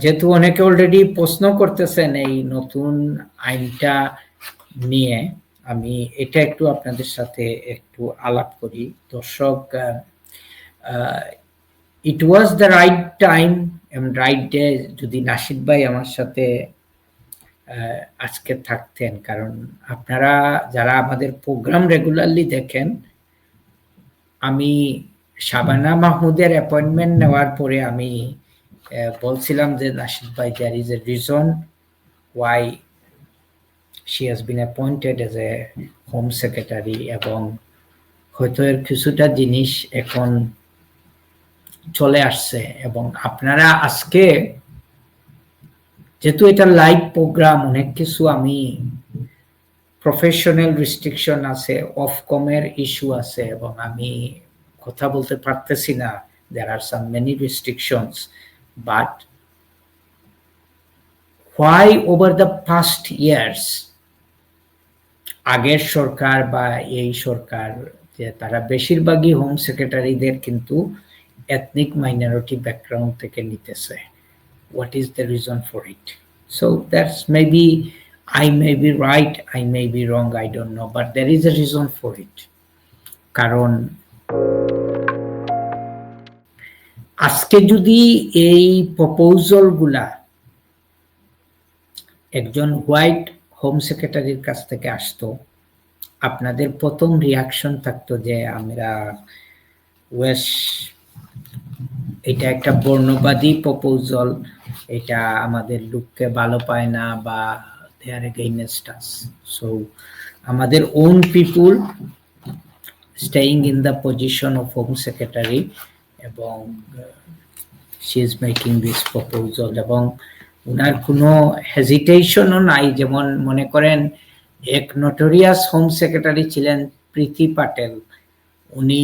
যেহেতু অনেকে অলরেডি প্রশ্ন করতেছেন এই নতুন আইনটা নিয়ে, আমি এটা একটু আপনাদের সাথে একটু আলাপ করি। দর্শক it was the right time এবং রাইট ডে যদি নাসিদ ভাই আমার সাথে আজকে থাকতেন। কারণ আপনারা যারা আমাদের প্রোগ্রাম রেগুলারলি দেখেন, আমি শাবানা মাহমুদের অ্যাপয়েন্টমেন্ট নেওয়ার পরে আমি বলছিলাম যে নাসিদ ভাই there is a reason why she has been appointed as a home secretary এবং হয়তো এর কিছুটা জিনিস এখন চলে আসছে এবং আপনারা আজকে যেহেতু এটা লাইভ প্রোগ্রাম অনেক কিছু আমি প্রফেশনাল রিস্ট্রিকশন আছে অফ কমের ইস্যু আছে এবং আমি কথা বলতে পারতেছি না। There are some many restrictions but why over the past years আগের সরকার বা এই সরকার যে তারা বেশিরভাগই হোম সেক্রেটারিদের কিন্তু এথনিক মাইনরিটি ব্যাকগ্রাউন্ড থেকে নিতেছে what is the reason for it so that's maybe i may be right i may be wrong i don't know but there is a reason for it কারণ আজকে যদি এই প্রপোজালগুলা একজন white home সেক্রেটারির কাছ থেকে আসতো, আপনাদের প্রথম রিয়াকশন থাকতো যে আমরা এটা একটা বর্ণবাদী প্রপোজাল এটা আমাদের লুককে ভালো পায় না বা দেয়ার আস সো আমাদের own people staying in the position of home secretary এবং she is making this proposal এবং ওনার কোনো হেজিটেশনও নাই, যেমন মনে করেন এক নোটোরিয়াস হোম সেক্রেটারি ছিলেন প্রীতি পাটেল। উনি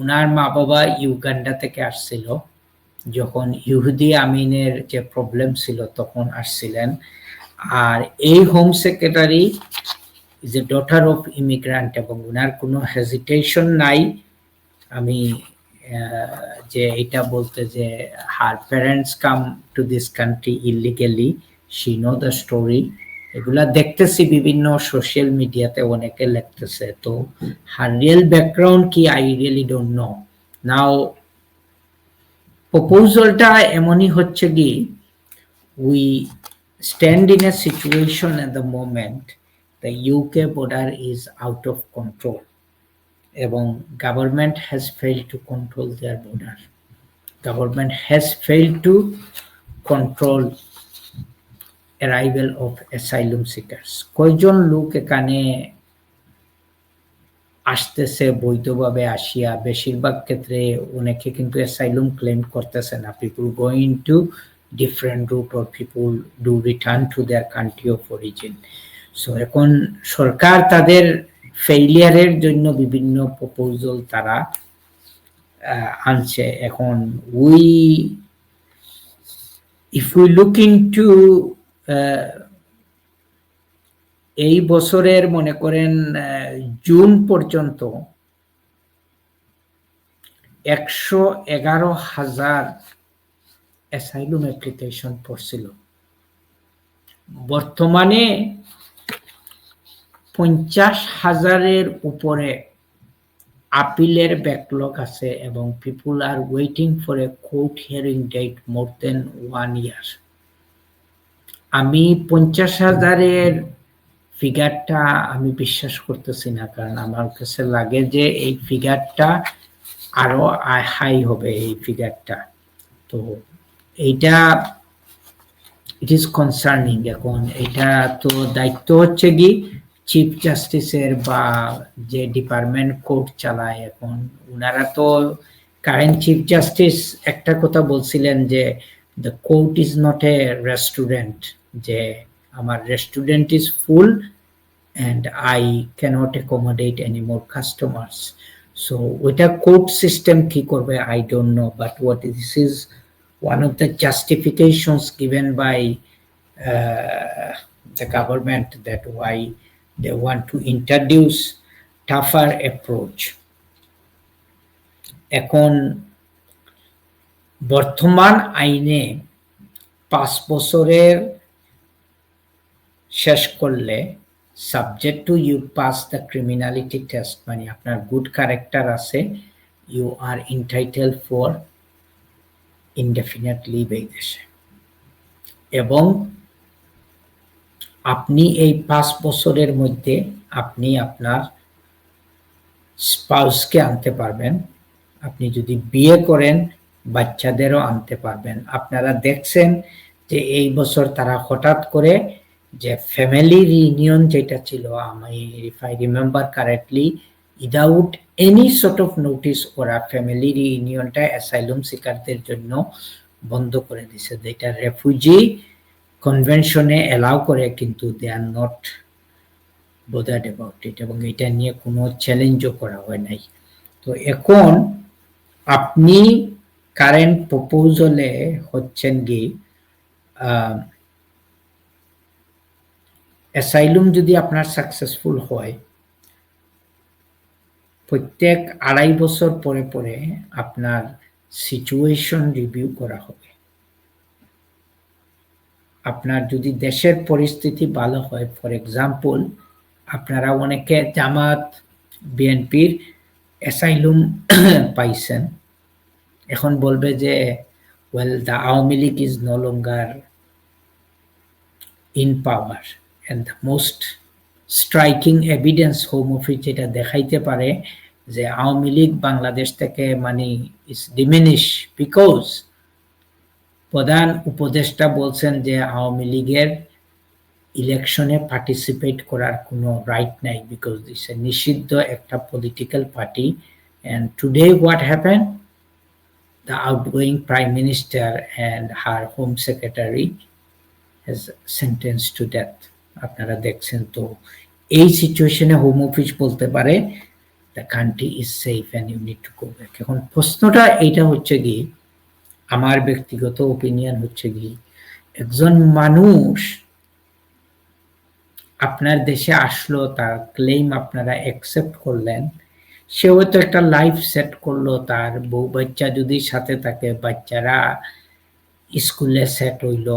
উনার মা বাবা ইউগান্ডা থেকে আসছিল। যখন ইহুদি আমিনের যে প্রবলেম ছিল তখন আসছিলেন। আর এই home secretary is a daughter of immigrant এবং উনার কোনো হেজিটেশন নাই। আমি যে এটা বলতে যে her parents come to this country illegally she know the story এগুলা দেখতেছি বিভিন্ন সোশ্যাল মিডিয়াতে অনেকে লিখতেছে। তো হার রিয়েল ব্যাকগ্রাউন্ড কি? I really don't know now প্রপোজালটা এমনই হচ্ছে কি we stand in a situation at the moment the UK border is out of control এবং government has fail to control their border government has fail to control arrival of asylum seekers কয়জন লোক এখানে আসতেছে, বৈধভাবে আসিয়া? বেশিরভাগ ক্ষেত্রে অনেকে কিন্তু অ্যাসাইলুম ক্লেম করতেছে না। People going to different route or people do return to their country of origin so এখন সরকার তাদের ফেইলিয়ারের জন্য বিভিন্ন প্রপোজাল তারা আনছে। এখন we if we look into এই বছরের মনে করেন জুন পর্যন্ত একশো এগারো হাজার অ্যাসাইলুম অ্যাপ্লিকেশন পড়ছিল। বর্তমানে পঞ্চাশ হাজারের উপরে আপিলের ব্যাকলগ আছে এবং people are waiting for a court hearing date more than one year আমি পঞ্চাশ হাজারের ফিগারটা আমি বিশ্বাস করতেছি না, কারণ আমার কাছে লাগে যে এই ফিগারটা আরও হাই হবে এই ফিগারটা তো এইটা ইট ইজ কনসার্নিং এখন। এটা তো দায়িত্ব হচ্ছে কি চিফ জাস্টিসের বা যে ডিপার্টমেন্ট কোর্ট চালায় এখন ওনারা তো কারেন্ট চিফ জাস্টিস একটা কথা বলছিলেন যে the court is not a restaurant যে আমার restaurant is full and I can't accommodate any more customers so ওইটা কোর্ট সিস্টেম কি করবে? I don't know but what this is one of the justifications given by the government that why they want to introduce tougher approach. এখন বর্তমান আইনে পাঁচ বছরের শেষ করলে subject to you pass the criminality test মানে আপনার গুড ক্যারেক্টার আছে you are entitle for indefinite leave এই দেশে এবং আপনি এই পাঁচ বছরের মধ্যে আপনি আপনার স্পাউসকে আনতে পারবেন। আপনি যদি বিয়ে করেন, বাচ্চাদেরও আনতে পারবেন। আপনারা দেখছেন যে এই বছর তারা হঠাৎ করে যে ফ্যামিলি রিউনিয়ন যেটা ছিল, আমি if I remember correctly without any sort of notice ওরা ফ্যামিলি রিউনিয়নটা অ্যাসাইলুম শিকারদের জন্য বন্ধ করে দিছে। যেটা রেফিউজি কনভেনশনে অ্যালাউ করে কিন্তু দে আর নট বোদার্ড অ্যাবাউট ইট এবং এটা নিয়ে কোনো চ্যালেঞ্জও করা হয় নাই। তো এখন আপনি কারেন্ট প্রপোজালে হচ্ছেন কি অ্যাসাইলুম যদি আপনার সাকসেসফুল হয়, প্রত্যেক আড়াই বছর পরে পরে আপনার সিচুয়েশন রিভিউ করা হবে। আপনার যদি দেশের পরিস্থিতি ভালো হয় ফর এক্সাম্পল আপনারা অনেকে জামাত, বিএনপির অ্যাসাইলুম পাইছেন। এখন বলবে যে well the Awami League is no longer in power and the most striking evidence home office যেটা দেখাইতে পারে যে, আওয়ামী লীগ বাংলাদেশ থেকে মানে ইস ডিমিনিশ বিকজ প্রধান উপদেষ্টা বলছেন যে আওয়ামী লীগের ইলেকশনে পার্টিসিপেট করার কোনো রাইট নাই বিকজ দিস এ নিষিদ্ধ একটা political party and today what happen the outgoing prime minister and her home secretary has sentence to death আপনারা দেখছেন তো, এই সিচুয়েশনে হোম অফিস বলতে পারে the country is safe and unit to go back এখন প্রশ্নটা এইটা হচ্ছে কি আমার ব্যক্তিগত ওপিনিয়ন হচ্ছে কি, একজন মানুষ আপনার দেশে আসলো, তার ক্লেম আপনারা অ্যাকসেপ্ট করলেন সে হয়তো একটা লাইফ সেট করল, তার বউ বাচ্চা যদি সাথে থাকে, বাচ্চারা স্কুলে সেট হইল,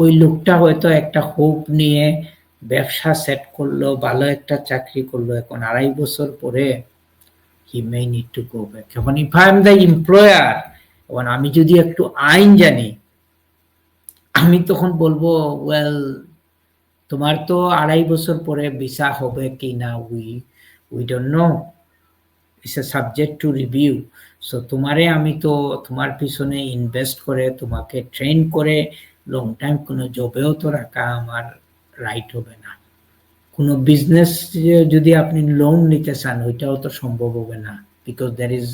ওই লোকটা হয়তো একটা হোপ নিয়ে ব্যবসা সেট করল, ভালো একটা চাকরি করল, এখন আড়াই বছর পরে he may need to go back এখন if I am the employer এখন আমি যদি একটু আইন জানি, আমি তখন বলব ওয়েল তোমার তো আড়াই বছর পরে ভিসা হবে কি না we we don't know it's a subject to review so তোমারে আমি তো তোমার পিছনে ইনভেস্ট করে, তোমাকে ট্রেন করে লং টাইম কোনো জবেও তো রাখা আমার রাইট হবে না। কোনো বিজনেস যদি আপনি লোন নিতে চান, ওইটাও তো সম্ভব হবে না because there is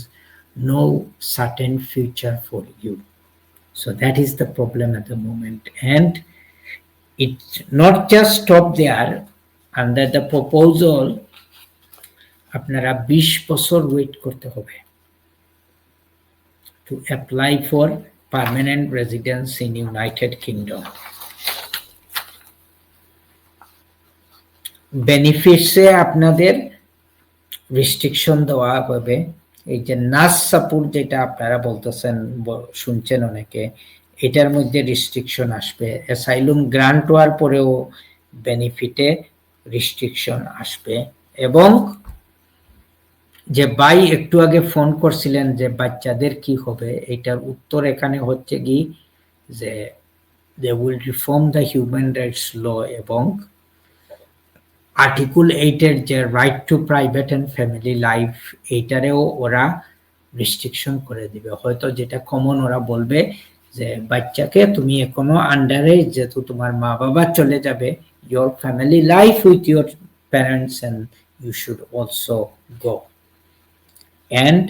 no certain future for you so that is the problem at the moment and it not just stop there. Under the proposal, আপনারা বিশ বছর ওয়েট করতে হবে to apply for permanent residence in United Kingdom বেনিফিটসে আপনাদের restriction দেওয়া হবে। এই যে নাস সাপোর্ট যেটা আপনারা বলতেছেন শুনছেন অনেকে, এটার মধ্যে রিস্ট্রিকশন আসবে। অ্যাসাইলুম গ্রান্ট হওয়ার পরেও বেনিফিটে রিস্ট্রিকশন আসবে। এবং যে ভাই একটু আগে ফোন করছিলেন যে বাচ্চাদের কি হবে, এটার উত্তর এখানে হচ্ছে কি যে they will reform the human rights law এবং আর্টিকুল এইটের যে right to private and family life এইটারেও ওরা রেস্ট্রিকশন করে দিবে। হয়তো যেটা কমন ওরা বলবে যে, বাচ্চাকে তুমি এখনও আন্ডারে যেহেতু তোমার মা বাবা চলে যাবে your family life with your parents and you should also go and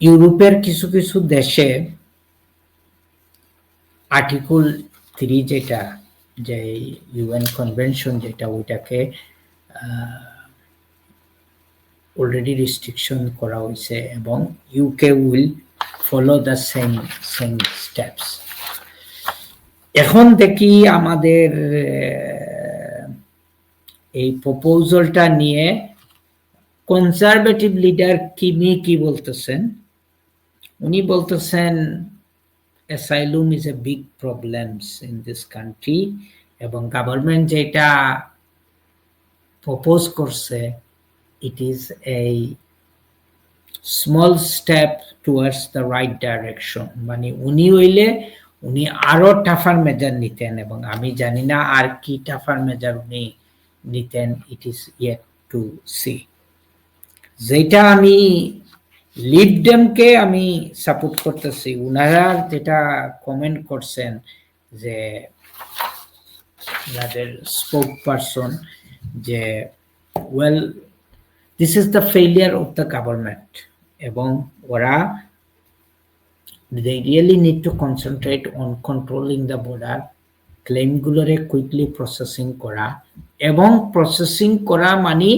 ইউরোপের কিছু কিছু দেশে আর্টিকুল থ্রি যেটা যে ইউএন কনভেনশন যেটা ওইটাকে অলরেডি রিস্ট্রিকশন করা হয়েছে এবং UK will follow the same same steps এখন দেখি আমাদের এই প্রপোজালটা নিয়ে কনজারভেটিভ লিডার কিমি কি বলতেছেন? উনি বলতেছেন asylum is a big problems in this country, এবং গভর্নমেন্ট যেটা প্রপোজ করছে, it is a small step towards the right direction. মানে উনি হইলে উনি আরও টাফার মেজার নিতেন এবং আমি জানি না আর কি টাফার মেজার উনি নিতেন it is yet to see যেটা আমি লিডডেমকে আমি সাপোর্ট করতেছি। উনারা যেটা কমেন্ট করছেন যে ওনাদের স্পোক পারসন যে well this is the failure of the government এবং ওরা they really need to concentrate on controlling the border ক্লেমগুলোরে কুইকলি প্রসেসিং করা এবং প্রসেসিং করা মানে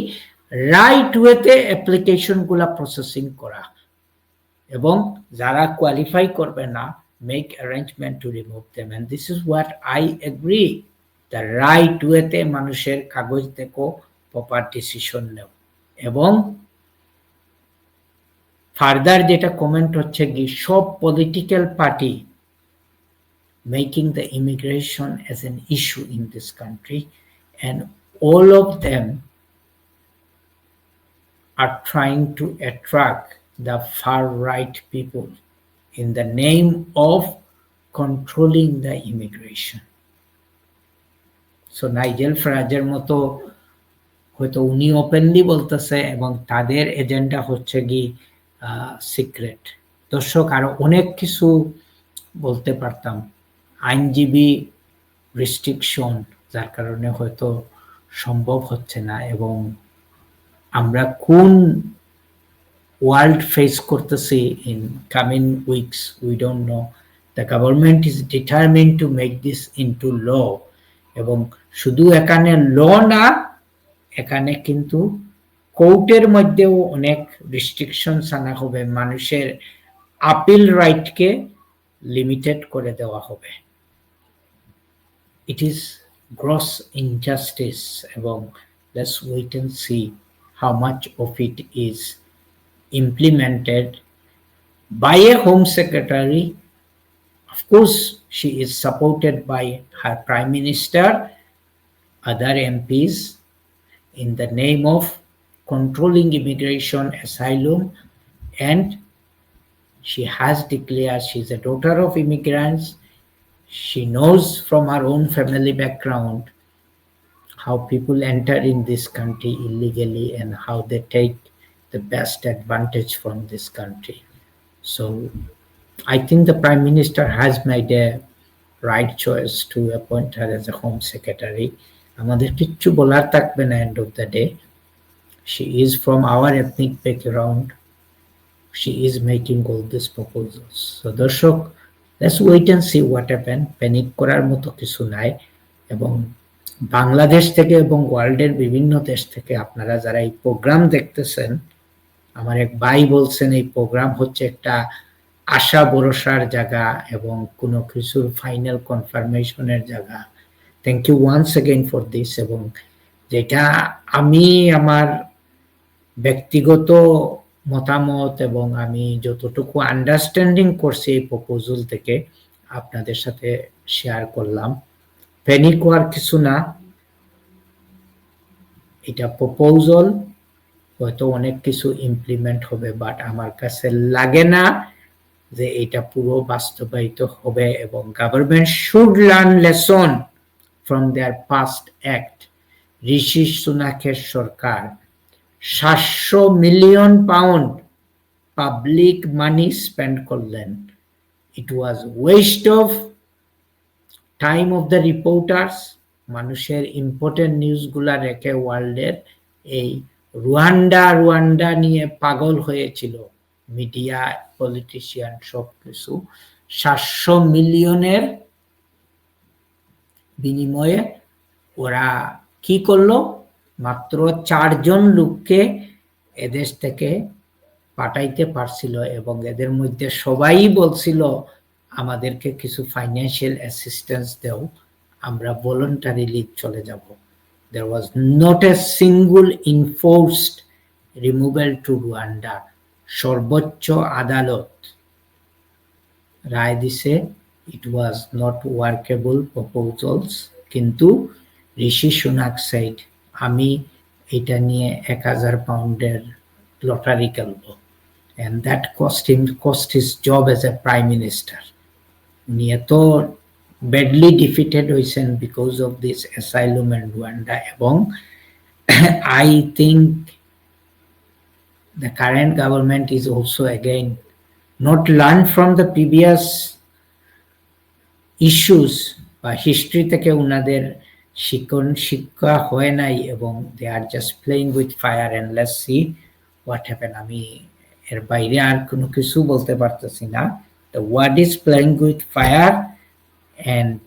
রাইট ওয়েতে অ্যাপ্লিকেশনগুলা প্রসেসিং করা। এবং যারা কোয়ালিফাই করবে না make arrangement to remove them and this is what I agree the right ওয়েতে মানুষের কাগজ দেখো প্রপার ডিসিশন নেও। এবং ফার্দার যেটা কমেন্ট হচ্ছে কি, সব political party making the immigration as an issue in this country and all of them are trying to attract the far right people in the name of controlling the immigration. So Nigel ফ্রাজের মতো হয়তো উনি openly বলতেছে এবং তাদের agenda হচ্ছে কি secret দর্শক, আরও অনেক কিছু বলতে পারতাম। আইনজীবী রেস্ট্রিকশন যার কারণে হয়তো সম্ভব হচ্ছে না এবং আমরা কোন ওয়ার্ল্ড ফেস করতেছি in coming weeks we don't know the government is determine to make this into law এবং শুধু এখানে ল না, এখানে কিন্তু কোর্টের মধ্যেও অনেক রিস্ট্রিকশন আনা হবে। মানুষের আপিল রাইটকে লিমিটেড করে দেওয়া হবে। ইট ইজ গ্রস ইনজাস্টিস এবং let's wait and see how much of it is implemented by a home secretary. Of course she is supported by her prime minister other mps in the name of controlling immigration asylum and she has declared she's a daughter of immigrants. She knows from her own family background how people enter in this country illegally and how they take the best advantage from this country. So I think the Prime Minister has made a right choice to appoint her as a Home Secretary. আমাদের কিচ্ছু বলার থাকবে না end of the day. She is from our ethnic background. She is making all these proposals. So দর্শক let's wait and see what happen panic করার মতো কিছু নাই এবং বাংলাদেশ থেকে এবং ওয়ার্ল্ডের বিভিন্ন দেশ থেকে আপনারা যারা এই প্রোগ্রাম দেখতেছেন, আমার এক ভাই বলছেন এই প্রোগ্রাম হচ্ছে একটা আশা ভরসার জায়গা এবং কোনো কিছুর ফাইনাল কনফার্মেশনের জায়গা। Thank you once again for this এবং যেটা আমি আমার ব্যক্তিগত মতামত এবং আমি যতটুকু আন্ডারস্ট্যান্ডিং করছি এই প্রপোজাল থেকে আপনাদের সাথে শেয়ার করলাম। প্যানিক হওয়ার কিছু না এটা প্রপোজাল হয়তো অনেক কিছু ইমপ্লিমেন্ট হবে বাট আমার কাছে লাগে না যে এটা পুরো বাস্তবায়িত হবে এবং government should learn lesson from their past act Rishi সুনাকের সরকার, সাতশো million pound public money spend করলেন। It was waste of time of the reporters মানুষের ইম্পর্টেন্ট নিউজগুলা রেখে ওয়ার্ল্ডের এই রুয়ান্ডা রুয়ান্ডা নিয়ে পাগল হয়েছিল মিডিয়া পলিটিশিয়ান সব কিছু সাতশো মিলিয়নের বিনিময়ে ওরা কি করল? মাত্র চারজন লোককে এদেশ থেকে পাঠাইতে পারছিল এবং এদের মধ্যে সবাই বলছিল আমাদেরকে কিছু ফাইন্যান্সিয়াল অ্যাসিস্ট্যান্স দেও, আমরা ভলেন্টারিলি চলে যাব। There was not a single enforced removal to Rwanda. সর্বোচ্চ আদালত রায় দিছে it was not workable proposals কিন্তু ঋষি সুনাক সাইড আমি এটা নিয়ে এক হাজার পাউন্ডের লটারি খেলব। And that cost him cost his job as a prime minister উনি এত ব্যাডলি ডিফিটেড হয়েছেন because of this asylum and Rwanda এবং I think the current government is also again not learned from the previous issues বা history থেকে ওনাদের শিক্ষণ শিক্ষা হয় নাই এবং they are just playing with fire and let's see what happen আমি এর বাইরে আর কোনো কিছু বলতে পারতেছি না। the word is playing with fire and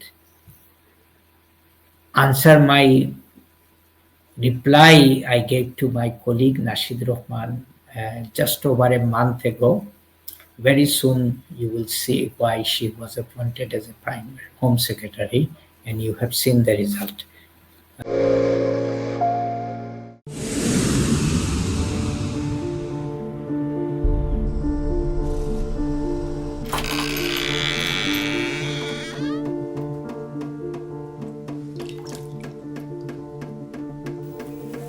answer my reply I gave to my colleague Nashid Rahman uh, just over a month ago. Very soon you will see why she was appointed as a prime home secretary and you have seen the result.